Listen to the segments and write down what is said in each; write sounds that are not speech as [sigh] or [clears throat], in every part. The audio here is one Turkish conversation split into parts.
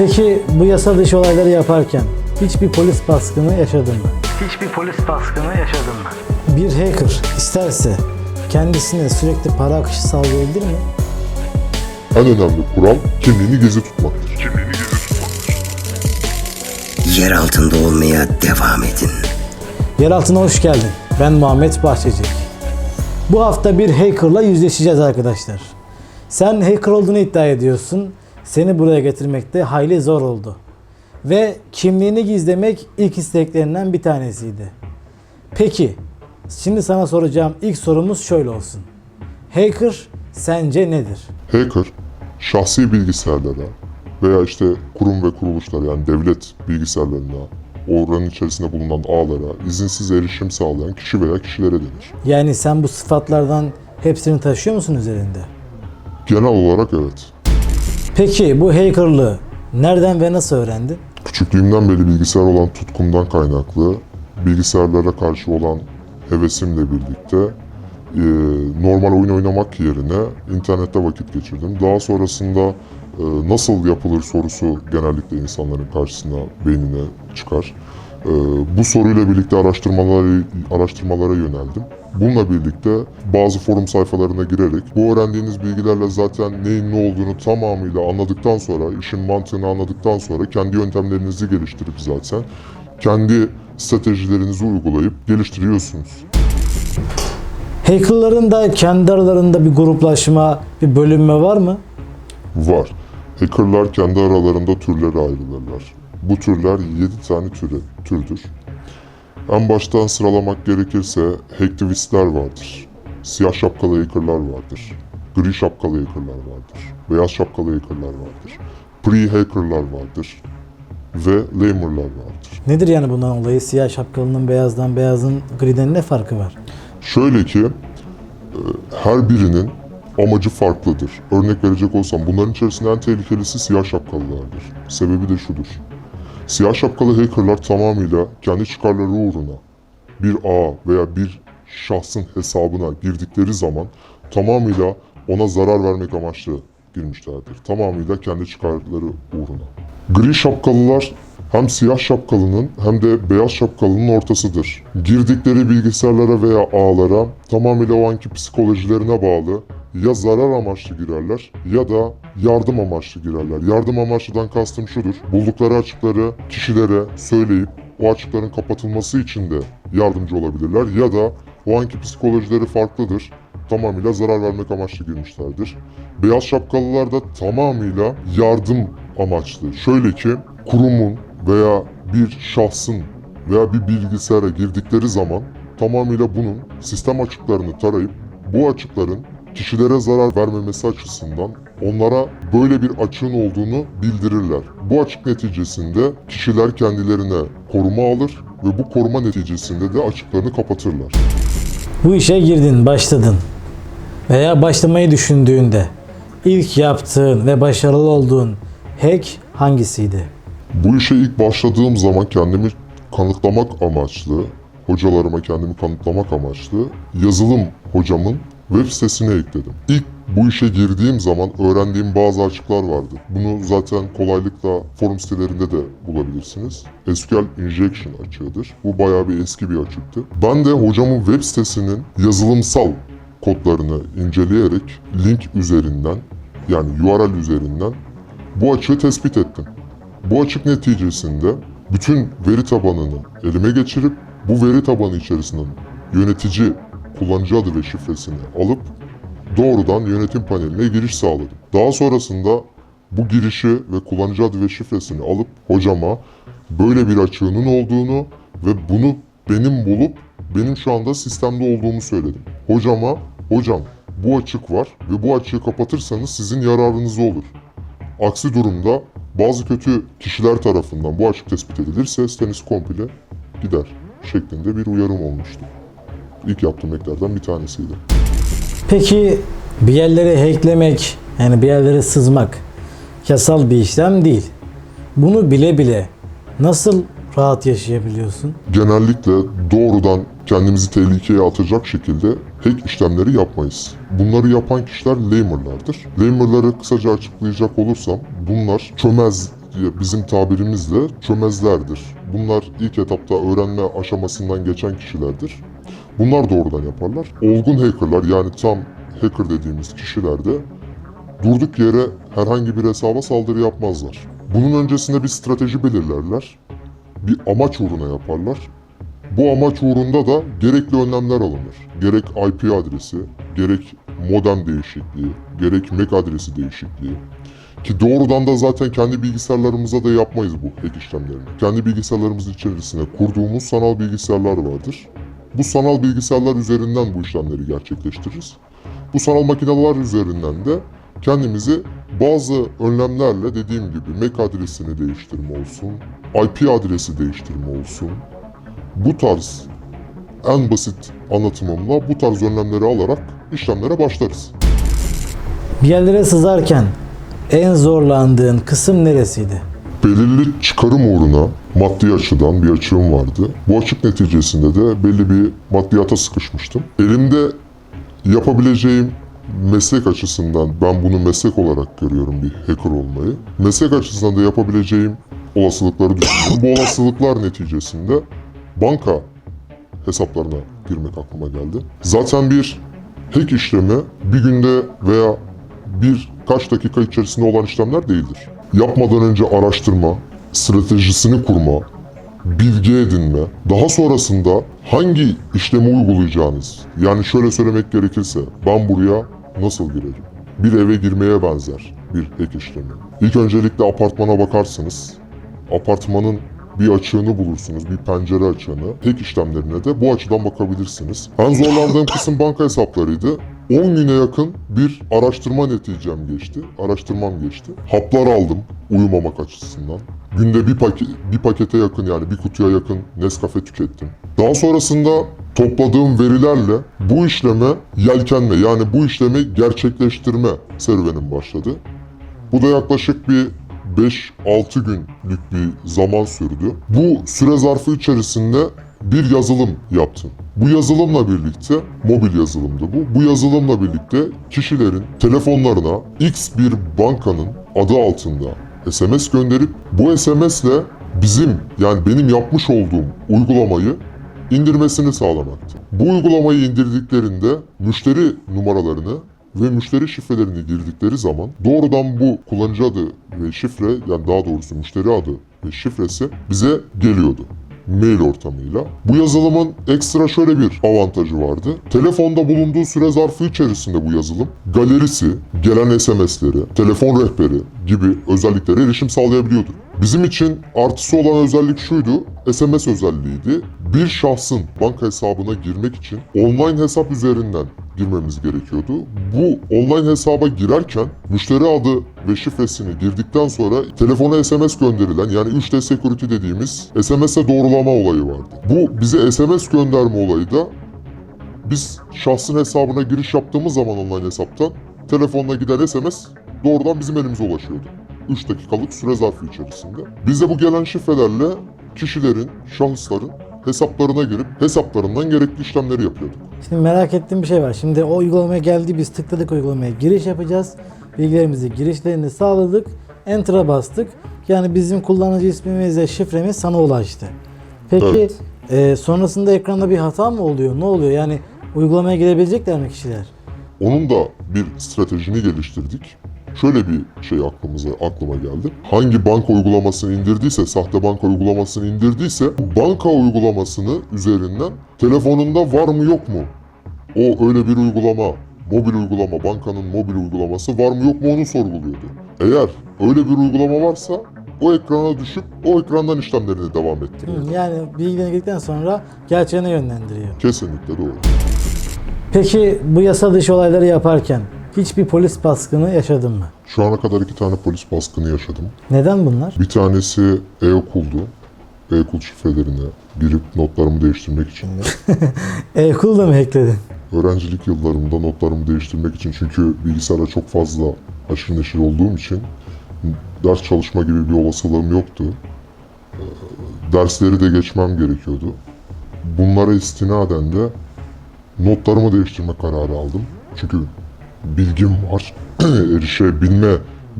Peki bu yasa dışı olayları yaparken hiçbir polis baskını yaşadın mı? Hiçbir polis baskını yaşadın mı? Bir hacker isterse kendisine sürekli para akışı sağlayabilir mi? En önemli kural kimliğini gizli tutmaktır. Yer altında olmaya devam edin. Yer altına hoş geldin. Ben Muhammed Bahçecik. Bu hafta bir hackerla yüzleşeceğiz arkadaşlar. Sen hacker olduğunu iddia ediyorsun. Seni buraya getirmek de hayli zor oldu. Ve kimliğini gizlemek ilk isteklerinden bir tanesiydi. Peki, şimdi sana soracağım ilk sorumuz şöyle olsun. Hacker sence nedir? Hacker, şahsi bilgisayarlara veya işte kurum ve kuruluşlar yani devlet bilgisayarlarına, oranın içerisinde bulunan ağlara izinsiz erişim sağlayan kişi veya kişilere denir. Yani sen bu sıfatlardan hepsini taşıyor musun üzerinde? Genel olarak evet. Peki bu hackerlığı nereden ve nasıl öğrendin? Küçüklüğümden beri bilgisayar olan tutkumdan kaynaklı, bilgisayarlara karşı olan hevesimle birlikte e, normal oyun oynamak yerine internette vakit geçirdim. Daha sonrasında e, nasıl yapılır sorusu genellikle insanların karşısına, beynine çıkar. E, bu soruyla birlikte araştırmalara, araştırmalara yöneldim. Bununla birlikte bazı forum sayfalarına girerek bu öğrendiğiniz bilgilerle zaten neyin ne olduğunu tamamıyla anladıktan sonra, işin mantığını anladıktan sonra kendi yöntemlerinizi geliştirip zaten kendi stratejilerinizi uygulayıp geliştiriyorsunuz. Hackerların da kendi aralarında bir gruplaşma, bir bölünme var mı? Var. Hackerlar kendi aralarında türlere ayrılırlar. Bu türler 7 tane türe, türdür. En baştan sıralamak gerekirse hacktivistler vardır. Siyah şapkalı hackerlar vardır. Gri şapkalı hackerlar vardır. Beyaz şapkalı hackerlar vardır. Pre-hackerlar vardır. Ve lamerlar vardır. Nedir yani bundan olayı? Siyah şapkalının beyazdan, beyazın griden ne farkı var? Şöyle ki e, her birinin amacı farklıdır. Örnek verecek olsam bunların içerisinde en tehlikelisi siyah şapkalılardır. Sebebi de şudur. Siyah şapkalı hackerlar tamamıyla kendi çıkarları uğruna bir ağ veya bir şahsın hesabına girdikleri zaman tamamıyla ona zarar vermek amaçlı girmişlerdir. Tamamıyla kendi çıkarları uğruna. Gri şapkalılar hem siyah şapkalının hem de beyaz şapkalının ortasıdır. Girdikleri bilgisayarlara veya ağlara tamamıyla o anki psikolojilerine bağlı ya zarar amaçlı girerler ya da yardım amaçlı girerler. Yardım amaçlıdan kastım şudur. Buldukları açıkları kişilere söyleyip o açıkların kapatılması için de yardımcı olabilirler ya da o anki psikolojileri farklıdır. Tamamıyla zarar vermek amaçlı girmişlerdir. Beyaz şapkalılar da tamamıyla yardım amaçlı. Şöyle ki kurumun veya bir şahsın veya bir bilgisayara girdikleri zaman tamamıyla bunun sistem açıklarını tarayıp bu açıkların kişilere zarar vermemesi açısından onlara böyle bir açığın olduğunu bildirirler. Bu açık neticesinde kişiler kendilerine koruma alır ve bu koruma neticesinde de açıklarını kapatırlar. Bu işe girdin, başladın. Veya başlamayı düşündüğünde ilk yaptığın ve başarılı olduğun hack hangisiydi? Bu işe ilk başladığım zaman kendimi kanıtlamak amaçlı, hocalarıma kendimi kanıtlamak amaçlı yazılım hocamın web sitesine ekledim. İlk bu işe girdiğim zaman öğrendiğim bazı açıklar vardı. Bunu zaten kolaylıkla forum sitelerinde de bulabilirsiniz. SQL Injection açığıdır. Bu bayağı bir eski bir açıktı. Ben de hocamın web sitesinin yazılımsal kodlarını inceleyerek link üzerinden yani URL üzerinden bu açığı tespit ettim. Bu açık neticesinde bütün veri tabanını elime geçirip bu veri tabanı içerisinden yönetici kullanıcı adı ve şifresini alıp doğrudan yönetim paneline giriş sağladım. Daha sonrasında bu girişi ve kullanıcı adı ve şifresini alıp hocama böyle bir açığının olduğunu ve bunu benim bulup benim şu anda sistemde olduğumu söyledim. Hocama, hocam bu açık var ve bu açığı kapatırsanız sizin yararınıza olur. Aksi durumda bazı kötü kişiler tarafından bu açık tespit edilirse siteniz komple gider şeklinde bir uyarım olmuştu. İlk yaptığım eklerden bir tanesiydi. Peki bir yerlere hacklemek, yani bir yerlere sızmak yasal bir işlem değil. Bunu bile bile nasıl rahat yaşayabiliyorsun? Genellikle doğrudan kendimizi tehlikeye atacak şekilde hack işlemleri yapmayız. Bunları yapan kişiler lamerlardır. Lamerları kısaca açıklayacak olursam bunlar çömez diye bizim tabirimizle çömezlerdir. Bunlar ilk etapta öğrenme aşamasından geçen kişilerdir. Bunlar doğrudan yaparlar. Olgun hackerlar yani tam hacker dediğimiz kişiler de durduk yere herhangi bir hesaba saldırı yapmazlar. Bunun öncesinde bir strateji belirlerler. Bir amaç uğruna yaparlar. Bu amaç uğrunda da gerekli önlemler alınır. Gerek IP adresi, gerek modem değişikliği, gerek MAC adresi değişikliği. Ki doğrudan da zaten kendi bilgisayarlarımıza da yapmayız bu hack işlemlerini. Kendi bilgisayarlarımızın içerisine kurduğumuz sanal bilgisayarlar vardır. Bu sanal bilgisayarlar üzerinden bu işlemleri gerçekleştiririz. Bu sanal makineler üzerinden de kendimizi bazı önlemlerle dediğim gibi MAC adresini değiştirme olsun, IP adresi değiştirme olsun. Bu tarz en basit anlatımımla bu tarz önlemleri alarak işlemlere başlarız. Bir yerlere sızarken en zorlandığın kısım neresiydi? Belirli çıkarım uğruna maddi açıdan bir açığım vardı. Bu açık neticesinde de belli bir maddiyata sıkışmıştım. Elimde yapabileceğim meslek açısından ben bunu meslek olarak görüyorum bir hacker olmayı. Meslek açısından da yapabileceğim olasılıkları düşünüyorum. Bu olasılıklar neticesinde banka hesaplarına girmek aklıma geldi. Zaten bir hack işlemi bir günde veya birkaç dakika içerisinde olan işlemler değildir. Yapmadan önce araştırma, stratejisini kurma, bilgi edinme, daha sonrasında hangi işlemi uygulayacağınız, yani şöyle söylemek gerekirse ben buraya nasıl girerim? Bir eve girmeye benzer bir hack işlemi. İlk öncelikle apartmana bakarsınız. Apartmanın bir açığını bulursunuz, bir pencere açığını. Hack işlemlerine de bu açıdan bakabilirsiniz. En zorlandığım kısım banka hesaplarıydı. 10 güne yakın bir araştırma neticem geçti. Araştırmam geçti. Haplar aldım uyumamak açısından. Günde bir, paket, bir pakete yakın yani bir kutuya yakın Nescafe tükettim. Daha sonrasında topladığım verilerle bu işleme yelkenme yani bu işlemi gerçekleştirme serüvenim başladı. Bu da yaklaşık bir 5-6 günlük bir zaman sürdü. Bu süre zarfı içerisinde bir yazılım yaptım. Bu yazılımla birlikte, mobil yazılımdı bu. Bu yazılımla birlikte kişilerin telefonlarına X bir bankanın adı altında SMS gönderip bu SMS'le bizim yani benim yapmış olduğum uygulamayı indirmesini sağlamaktı. Bu uygulamayı indirdiklerinde müşteri numaralarını ve müşteri şifrelerini girdikleri zaman doğrudan bu kullanıcı adı ve şifre yani daha doğrusu müşteri adı ve şifresi bize geliyordu mail ortamıyla. Bu yazılımın ekstra şöyle bir avantajı vardı. Telefonda bulunduğu süre zarfı içerisinde bu yazılım galerisi, gelen SMS'leri, telefon rehberi gibi özelliklere erişim sağlayabiliyordu. Bizim için artısı olan özellik şuydu, SMS özelliğiydi. Bir şahsın banka hesabına girmek için online hesap üzerinden girmemiz gerekiyordu. Bu online hesaba girerken müşteri adı ve şifresini girdikten sonra telefona SMS gönderilen yani 3D security dediğimiz SMS'e doğrulama olayı vardı. Bu bize SMS gönderme olayı da biz şahsın hesabına giriş yaptığımız zaman online hesaptan telefonla giden SMS doğrudan bizim elimize ulaşıyordu. 3 dakikalık süre zarfı içerisinde. Biz de bu gelen şifrelerle kişilerin, şahısların hesaplarına girip hesaplarından gerekli işlemleri yapıyorduk. Şimdi merak ettiğim bir şey var. Şimdi o uygulamaya geldi biz tıkladık uygulamaya giriş yapacağız. Bilgilerimizi girişlerini sağladık. Enter'a bastık. Yani bizim kullanıcı ismimiz ve şifremiz sana ulaştı. Peki Evet. e, sonrasında ekranda bir hata mı oluyor? Ne oluyor? Yani uygulamaya girebilecekler mi kişiler? Onun da bir stratejini geliştirdik. Şöyle bir şey aklımıza aklıma geldi. Hangi banka uygulamasını indirdiyse, sahte banka uygulamasını indirdiyse banka uygulamasını üzerinden telefonunda var mı yok mu? O öyle bir uygulama, mobil uygulama, bankanın mobil uygulaması var mı yok mu onu sorguluyordu. Eğer öyle bir uygulama varsa o ekrana düşüp o ekrandan işlemlerini devam ettiriyor. Hı, Yani bilgilerini girdikten sonra gerçeğine yönlendiriyor. Kesinlikle doğru. Peki bu yasa dışı olayları yaparken hiçbir polis baskını yaşadın mı? Şu ana kadar iki tane polis baskını yaşadım. Neden bunlar? Bir tanesi e-okuldu. E-okul şifrelerine girip notlarımı değiştirmek için. [laughs] E-okulu da mı hackledin? Öğrencilik yıllarımda notlarımı değiştirmek için çünkü bilgisayara çok fazla aşırı neşir olduğum için ders çalışma gibi bir olasılığım yoktu. Ee, Dersleri de geçmem gerekiyordu. Bunlara istinaden de notlarımı değiştirme kararı aldım. Çünkü bilgim var, [clears throat] erişebilme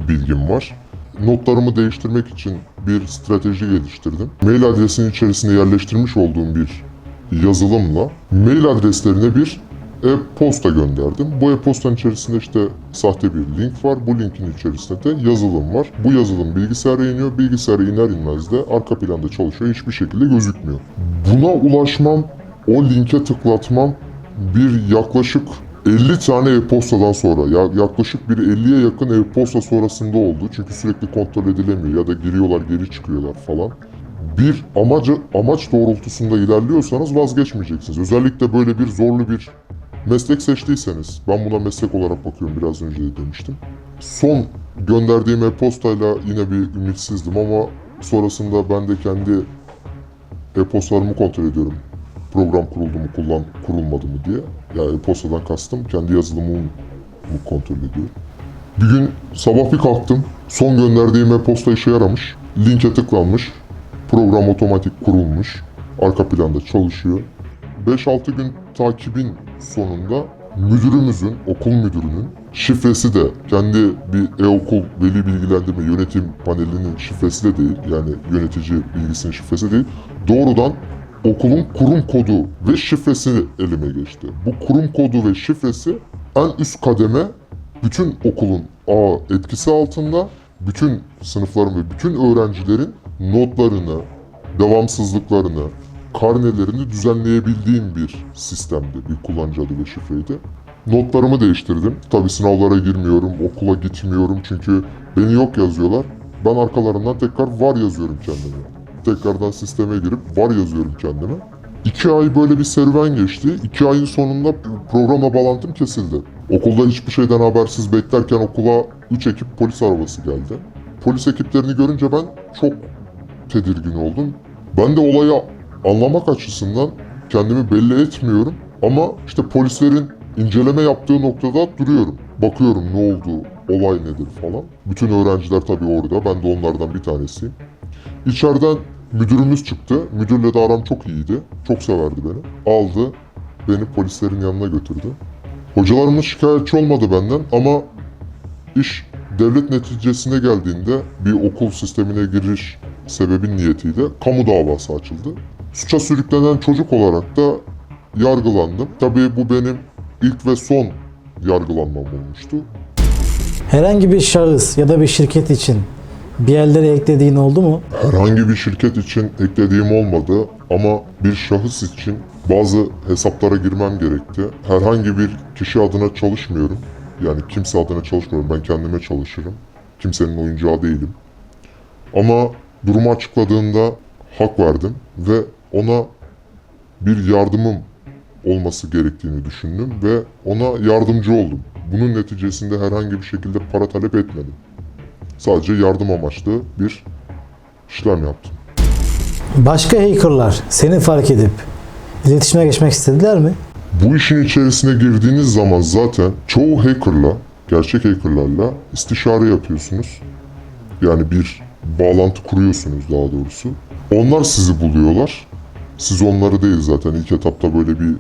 bilgim var. notlarımı değiştirmek için bir strateji geliştirdim. Mail adresinin içerisinde yerleştirmiş olduğum bir yazılımla mail adreslerine bir e-posta gönderdim. Bu e-postanın içerisinde işte sahte bir link var. Bu linkin içerisinde de yazılım var. Bu yazılım bilgisayara iniyor. Bilgisayara iner inmez de arka planda çalışıyor. Hiçbir şekilde gözükmüyor. Buna ulaşmam, o linke tıklatmam bir yaklaşık 50 tane e-postadan sonra ya yaklaşık bir 50'ye yakın e-posta sonrasında oldu. Çünkü sürekli kontrol edilemiyor ya da giriyorlar geri çıkıyorlar falan. Bir amacı amaç doğrultusunda ilerliyorsanız vazgeçmeyeceksiniz. Özellikle böyle bir zorlu bir meslek seçtiyseniz ben buna meslek olarak bakıyorum biraz önce de demiştim. Son gönderdiğim e-postayla yine bir ümitsizdim ama sonrasında ben de kendi e-postalarımı kontrol ediyorum. Program kuruldu mu, kullan, kurulmadı mı diye. Yani e-postadan kastım kendi yazılımımı kontrol ediyorum. Bir gün sabah bir kalktım. Son gönderdiğim e-posta işe yaramış. Linke tıklanmış. Program otomatik kurulmuş. Arka planda çalışıyor. 5-6 gün takibin sonunda müdürümüzün, okul müdürünün şifresi de kendi bir e-okul veli bilgilendirme yönetim panelinin şifresi de değil. Yani yönetici bilgisinin şifresi değil. Doğrudan okulun kurum kodu ve şifresi elime geçti. Bu kurum kodu ve şifresi en üst kademe bütün okulun ağ etkisi altında bütün sınıfların ve bütün öğrencilerin notlarını, devamsızlıklarını, karnelerini düzenleyebildiğim bir sistemdi, bir kullanıcı adı ve şifreydi. Notlarımı değiştirdim. Tabii sınavlara girmiyorum, okula gitmiyorum çünkü beni yok yazıyorlar. Ben arkalarından tekrar var yazıyorum kendime. Tekrardan sisteme girip var yazıyorum kendime. İki ay böyle bir serüven geçti. İki ayın sonunda programla bağlantım kesildi. Okulda hiçbir şeyden habersiz beklerken okula 3 ekip polis arabası geldi. Polis ekiplerini görünce ben çok tedirgin oldum. Ben de olayı anlamak açısından kendimi belli etmiyorum. Ama işte polislerin inceleme yaptığı noktada duruyorum. Bakıyorum ne oldu, olay nedir falan. Bütün öğrenciler tabii orada. Ben de onlardan bir tanesiyim. İçeriden müdürümüz çıktı. Müdürle de aram çok iyiydi. Çok severdi beni. Aldı, beni polislerin yanına götürdü. Hocalarımız şikayetçi olmadı benden ama iş devlet neticesine geldiğinde bir okul sistemine giriş sebebin niyetiyle kamu davası açıldı. Suça sürüklenen çocuk olarak da yargılandım. Tabii bu benim ilk ve son yargılanmam olmuştu. Herhangi bir şahıs ya da bir şirket için bir yerlere eklediğin oldu mu? Herhangi bir şirket için eklediğim olmadı ama bir şahıs için bazı hesaplara girmem gerekti. Herhangi bir kişi adına çalışmıyorum. Yani kimse adına çalışmıyorum. Ben kendime çalışırım. Kimsenin oyuncağı değilim. Ama durumu açıkladığında hak verdim ve ona bir yardımım olması gerektiğini düşündüm ve ona yardımcı oldum. Bunun neticesinde herhangi bir şekilde para talep etmedim. Sadece yardım amaçlı bir işlem yaptım. Başka hackerlar seni fark edip iletişime geçmek istediler mi? Bu işin içerisine girdiğiniz zaman zaten çoğu hackerla, gerçek hackerlarla istişare yapıyorsunuz. Yani bir bağlantı kuruyorsunuz daha doğrusu. Onlar sizi buluyorlar. Siz onları değil zaten ilk etapta böyle bir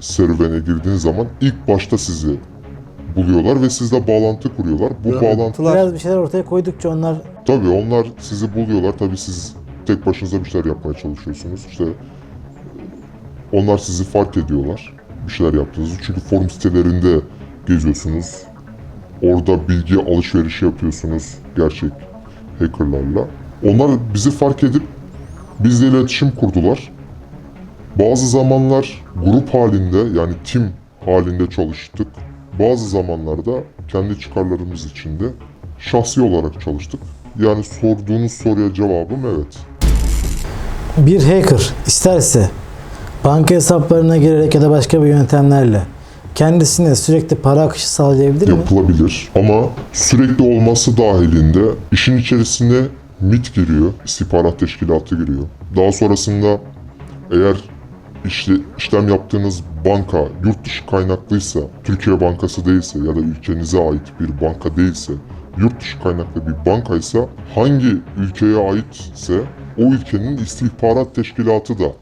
serüvene girdiğiniz zaman ilk başta sizi buluyorlar ve sizle bağlantı kuruyorlar. Bu bağlantı Biraz bir şeyler ortaya koydukça onlar Tabii onlar sizi buluyorlar. Tabii siz tek başınıza bir şeyler yapmaya çalışıyorsunuz. İşte onlar sizi fark ediyorlar. Bir şeyler yaptığınızı. Çünkü forum sitelerinde geziyorsunuz. Orada bilgi alışverişi yapıyorsunuz gerçek hackerlarla. Onlar bizi fark edip bizle iletişim kurdular. Bazı zamanlar grup halinde yani tim halinde çalıştık. Bazı zamanlarda kendi çıkarlarımız için de şahsi olarak çalıştık. Yani sorduğunuz soruya cevabım evet. bir hacker isterse banka hesaplarına girerek ya da başka bir yöntemlerle kendisine sürekli para akışı sağlayabilir mi? Yapılabilir ama sürekli olması dahilinde işin içerisine MIT giriyor, istihbarat teşkilatı giriyor. Daha sonrasında eğer işte, işlem yaptığınız banka yurt dışı kaynaklıysa, Türkiye Bankası değilse ya da ülkenize ait bir banka değilse, yurt dışı kaynaklı bir bankaysa hangi ülkeye aitse o ülkenin istihbarat teşkilatı da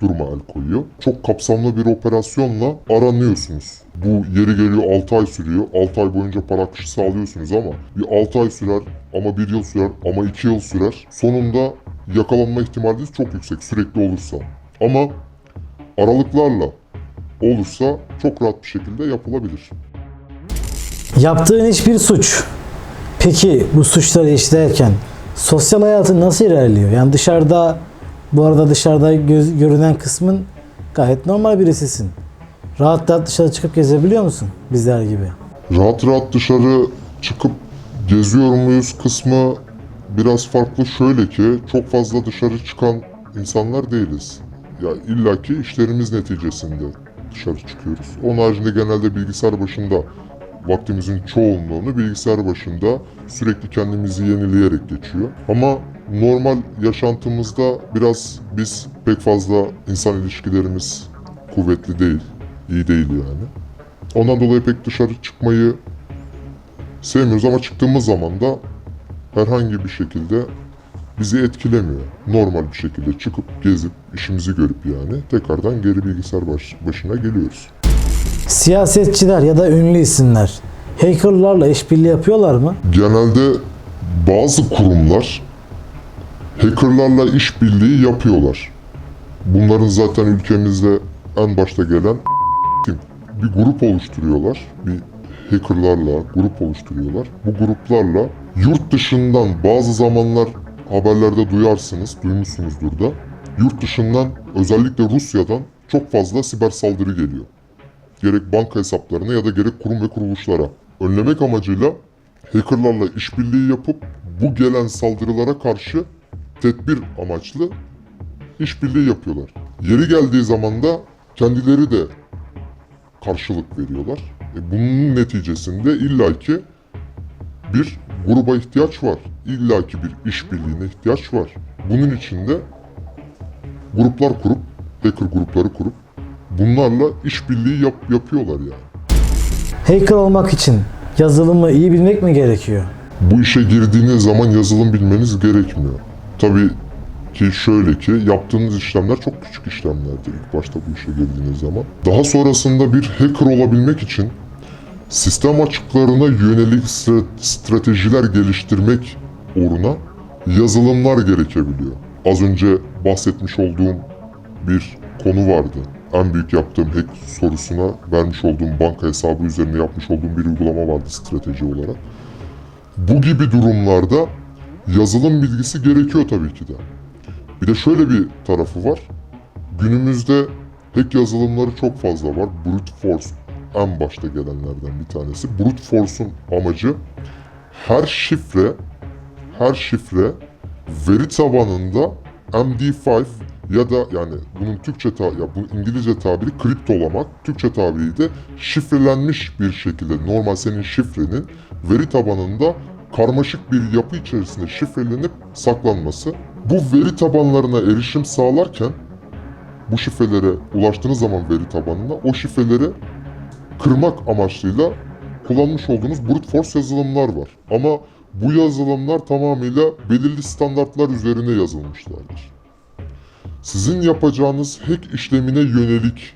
duruma el koyuyor. Çok kapsamlı bir operasyonla aranıyorsunuz. Bu yeri geliyor 6 ay sürüyor. 6 ay boyunca para akışı sağlıyorsunuz ama bir 6 ay sürer ama bir yıl sürer, ama iki yıl sürer. Sonunda yakalanma ihtimaliniz çok yüksek sürekli olursa. Ama aralıklarla olursa çok rahat bir şekilde yapılabilir. Yaptığın hiçbir suç. Peki bu suçları işlerken sosyal hayatın nasıl ilerliyor? Yani dışarıda bu arada dışarıda göz, görünen kısmın gayet normal birisisin. Rahat rahat dışarı çıkıp gezebiliyor musun bizler gibi? Rahat rahat dışarı çıkıp geziyor muyuz kısmı biraz farklı. Şöyle ki çok fazla dışarı çıkan insanlar değiliz. Ya illaki işlerimiz neticesinde dışarı çıkıyoruz. Onun haricinde genelde bilgisayar başında vaktimizin çoğunluğunu bilgisayar başında sürekli kendimizi yenileyerek geçiyor. Ama normal yaşantımızda biraz biz pek fazla insan ilişkilerimiz kuvvetli değil, iyi değil yani. Ondan dolayı pek dışarı çıkmayı sevmiyoruz ama çıktığımız zaman da herhangi bir şekilde bizi etkilemiyor. Normal bir şekilde çıkıp gezip işimizi görüp yani tekrardan geri bilgisayar baş- başına geliyoruz. Siyasetçiler ya da ünlü isimler hackerlarla işbirliği yapıyorlar mı? Genelde bazı kurumlar hackerlarla işbirliği yapıyorlar. Bunların zaten ülkemizde en başta gelen? [laughs] Bir grup oluşturuyorlar. Bir hackerlarla grup oluşturuyorlar. Bu gruplarla yurt dışından bazı zamanlar haberlerde duyarsınız, duymuşsunuzdur da. Yurt dışından özellikle Rusya'dan çok fazla siber saldırı geliyor. Gerek banka hesaplarına ya da gerek kurum ve kuruluşlara. Önlemek amacıyla hackerlarla işbirliği yapıp bu gelen saldırılara karşı tedbir amaçlı işbirliği yapıyorlar. Yeri geldiği zaman da kendileri de karşılık veriyorlar. E bunun neticesinde illaki bir gruba ihtiyaç var. İllaki bir işbirliğine ihtiyaç var. Bunun için de gruplar kurup, hacker grupları kurup bunlarla işbirliği yap, yapıyorlar yani. Hacker olmak için yazılımı iyi bilmek mi gerekiyor? Bu işe girdiğiniz zaman yazılım bilmeniz gerekmiyor. Tabii ki şöyle ki yaptığınız işlemler çok küçük işlemlerdir ilk başta bu işe girdiğiniz zaman. Daha sonrasında bir hacker olabilmek için sistem açıklarına yönelik stra- stratejiler geliştirmek uğruna yazılımlar gerekebiliyor. Az önce bahsetmiş olduğum bir konu vardı. En büyük yaptığım hack sorusuna vermiş olduğum banka hesabı üzerine yapmış olduğum bir uygulama vardı strateji olarak. Bu gibi durumlarda yazılım bilgisi gerekiyor tabii ki de. Bir de şöyle bir tarafı var. Günümüzde hack yazılımları çok fazla var. Brute force en başta gelenlerden bir tanesi. Brute force'un amacı her şifre her şifre veri tabanında MD5 ya da yani bunun Türkçe ta ya bu İngilizce tabiri kriptolamak, Türkçe tabiri de şifrelenmiş bir şekilde normal senin şifrenin veri tabanında karmaşık bir yapı içerisinde şifrelenip saklanması. Bu veri tabanlarına erişim sağlarken bu şifrelere ulaştığınız zaman veri tabanına o şifreleri kırmak amaçlıyla kullanmış olduğunuz brute force yazılımlar var. Ama bu yazılımlar tamamıyla belirli standartlar üzerine yazılmışlardır. Sizin yapacağınız hack işlemine yönelik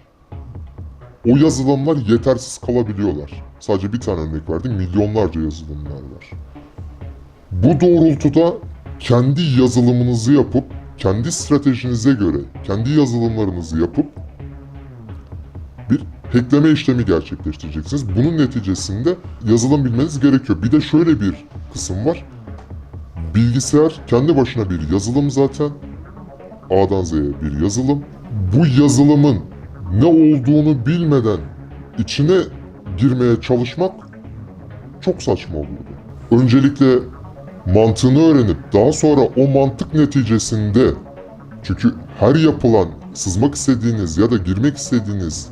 o yazılımlar yetersiz kalabiliyorlar. Sadece bir tane örnek verdim, milyonlarca yazılımlar var. Bu doğrultuda kendi yazılımınızı yapıp, kendi stratejinize göre kendi yazılımlarınızı yapıp hackleme işlemi gerçekleştireceksiniz. Bunun neticesinde yazılım bilmeniz gerekiyor. Bir de şöyle bir kısım var. Bilgisayar kendi başına bir yazılım zaten. A'dan Z'ye bir yazılım. Bu yazılımın ne olduğunu bilmeden içine girmeye çalışmak çok saçma olurdu. Öncelikle mantığını öğrenip daha sonra o mantık neticesinde çünkü her yapılan sızmak istediğiniz ya da girmek istediğiniz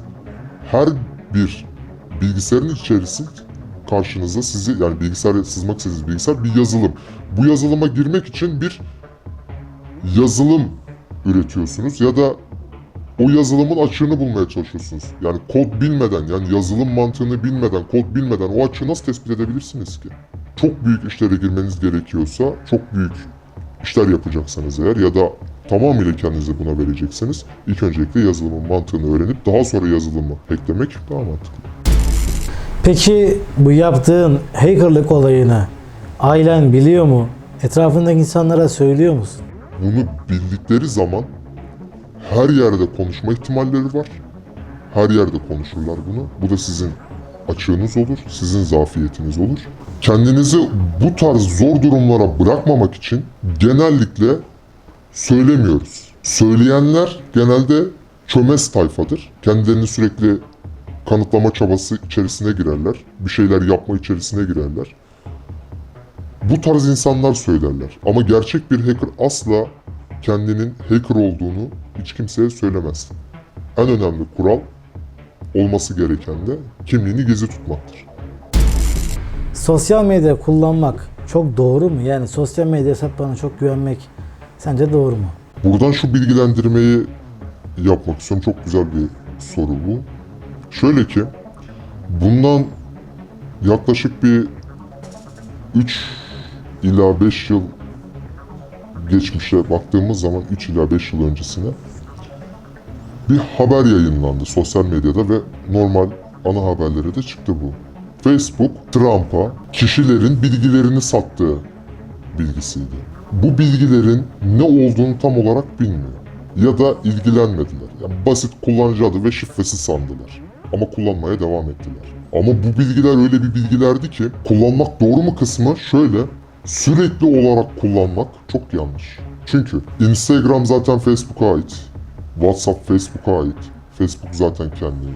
her bir bilgisayarın içerisi karşınıza sizi yani bilgisayar sızmak istediğiniz bilgisayar bir yazılım. Bu yazılıma girmek için bir yazılım üretiyorsunuz ya da o yazılımın açığını bulmaya çalışıyorsunuz. Yani kod bilmeden yani yazılım mantığını bilmeden, kod bilmeden o açığı nasıl tespit edebilirsiniz ki? Çok büyük işlere girmeniz gerekiyorsa, çok büyük işler yapacaksanız eğer ya da tamamıyla kendinizi buna verecekseniz ilk öncelikle yazılımın mantığını öğrenip daha sonra yazılımı eklemek daha mantıklı. Peki bu yaptığın hackerlık olayını Ailen biliyor mu? Etrafındaki insanlara söylüyor musun? Bunu bildikleri zaman her yerde konuşma ihtimalleri var. Her yerde konuşurlar bunu. Bu da sizin açığınız olur, sizin zafiyetiniz olur. Kendinizi bu tarz zor durumlara bırakmamak için genellikle söylemiyoruz. Söyleyenler genelde çömez tayfadır. Kendilerini sürekli kanıtlama çabası içerisine girerler. Bir şeyler yapma içerisine girerler. Bu tarz insanlar söylerler. Ama gerçek bir hacker asla kendinin hacker olduğunu hiç kimseye söylemez. En önemli kural olması gereken de kimliğini gizli tutmaktır. Sosyal medya kullanmak çok doğru mu? Yani sosyal medya hesaplarına çok güvenmek sence doğru mu? Buradan şu bilgilendirmeyi yapmak istiyorum. Çok güzel bir soru bu. Şöyle ki, bundan yaklaşık bir 3 ila 5 yıl geçmişe baktığımız zaman 3 ila 5 yıl öncesine bir haber yayınlandı sosyal medyada ve normal ana haberlere de çıktı bu. Facebook, Trump'a kişilerin bilgilerini sattığı bilgisiydi. Bu bilgilerin ne olduğunu tam olarak bilmiyor. Ya da ilgilenmediler. Yani basit kullanıcı adı ve şifresi sandılar. Ama kullanmaya devam ettiler. Ama bu bilgiler öyle bir bilgilerdi ki kullanmak doğru mu kısmı şöyle sürekli olarak kullanmak çok yanlış. Çünkü Instagram zaten Facebook'a ait. WhatsApp Facebook'a ait. Facebook zaten kendi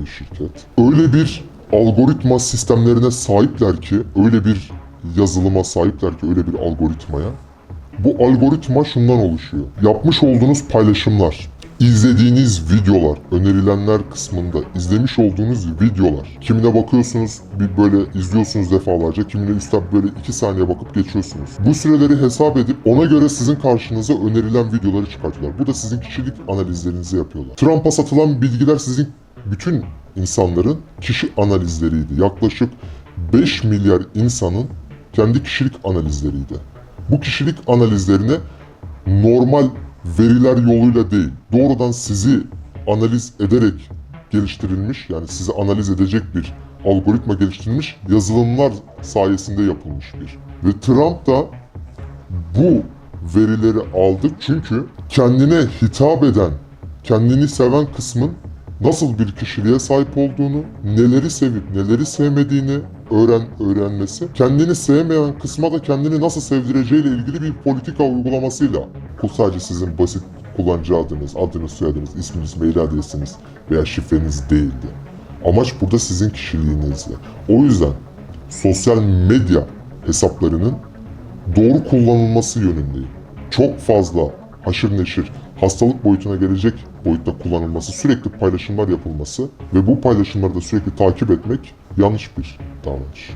bir şirket. Öyle bir algoritma sistemlerine sahipler ki, öyle bir yazılıma sahipler ki, öyle bir algoritmaya. Bu algoritma şundan oluşuyor. Yapmış olduğunuz paylaşımlar, izlediğiniz videolar, önerilenler kısmında izlemiş olduğunuz videolar. Kimine bakıyorsunuz, bir böyle izliyorsunuz defalarca, kimine üstten böyle iki saniye bakıp geçiyorsunuz. Bu süreleri hesap edip ona göre sizin karşınıza önerilen videoları çıkartıyorlar. Bu da sizin kişilik analizlerinizi yapıyorlar. Trump'a satılan bilgiler sizin bütün insanların kişi analizleriydi. Yaklaşık 5 milyar insanın kendi kişilik analizleriydi. Bu kişilik analizlerine normal veriler yoluyla değil, doğrudan sizi analiz ederek geliştirilmiş, yani sizi analiz edecek bir algoritma geliştirilmiş yazılımlar sayesinde yapılmış bir. Ve Trump da bu verileri aldı çünkü kendine hitap eden, kendini seven kısmın nasıl bir kişiliğe sahip olduğunu, neleri sevip neleri sevmediğini öğren öğrenmesi, kendini sevmeyen kısma da kendini nasıl sevdireceğiyle ilgili bir politika uygulamasıyla. Bu sadece sizin basit kullanıcı adınız, adınız, soyadınız, isminiz, mail adresiniz veya şifreniz değildi. Amaç burada sizin kişiliğinizdi. O yüzden sosyal medya hesaplarının doğru kullanılması yönündeyim. Çok fazla haşır neşir, hastalık boyutuna gelecek boyutta kullanılması, sürekli paylaşımlar yapılması ve bu paylaşımları da sürekli takip etmek yanlış bir davranış.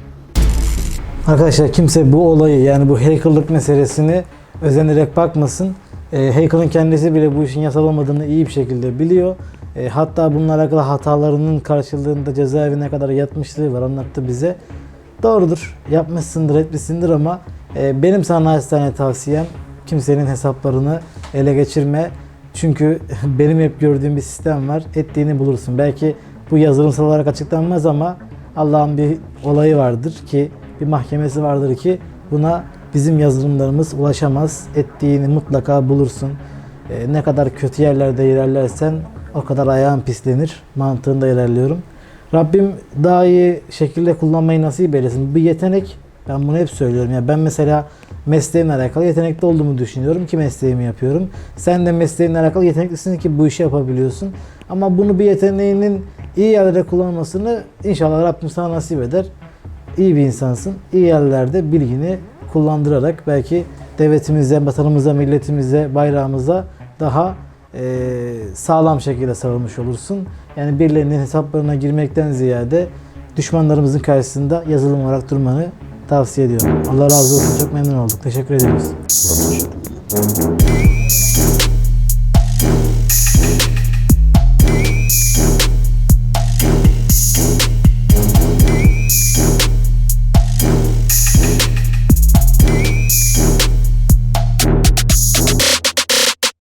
Arkadaşlar kimse bu olayı yani bu hackerlık meselesini özenerek bakmasın. E, hacker'ın kendisi bile bu işin yasal olmadığını iyi bir şekilde biliyor. E, hatta bununla alakalı hatalarının karşılığında cezaevine kadar yatmışlığı var anlattı bize. Doğrudur yapmışsındır etmişsindir ama e, benim sana hastane tavsiyem kimsenin hesaplarını ele geçirme. Çünkü [laughs] benim hep gördüğüm bir sistem var. Ettiğini bulursun. Belki bu yazılımsal olarak açıklanmaz ama Allah'ın bir olayı vardır ki bir mahkemesi vardır ki buna bizim yazılımlarımız ulaşamaz. Ettiğini mutlaka bulursun. Ee, ne kadar kötü yerlerde ilerlersen o kadar ayağın pislenir. Mantığında ilerliyorum. Rabbim daha iyi şekilde kullanmayı nasip eylesin. Bir yetenek. Ben bunu hep söylüyorum. Ya ben mesela mesleğimle alakalı yetenekli olduğumu düşünüyorum ki mesleğimi yapıyorum. Sen de mesleğinle alakalı yeteneklisin ki bu işi yapabiliyorsun. Ama bunu bir yeteneğinin iyi yerlerde kullanılmasını inşallah Rabbim sana nasip eder. İyi bir insansın. İyi yerlerde bilgini kullandırarak belki devletimize, vatanımıza, milletimize, bayrağımıza daha eee, sağlam şekilde sarılmış olursun. Yani birilerinin hesaplarına girmekten ziyade düşmanlarımızın karşısında yazılım olarak durmanı tavsiye ediyorum. Allah razı olsun. Çok memnun olduk. Teşekkür ediyoruz.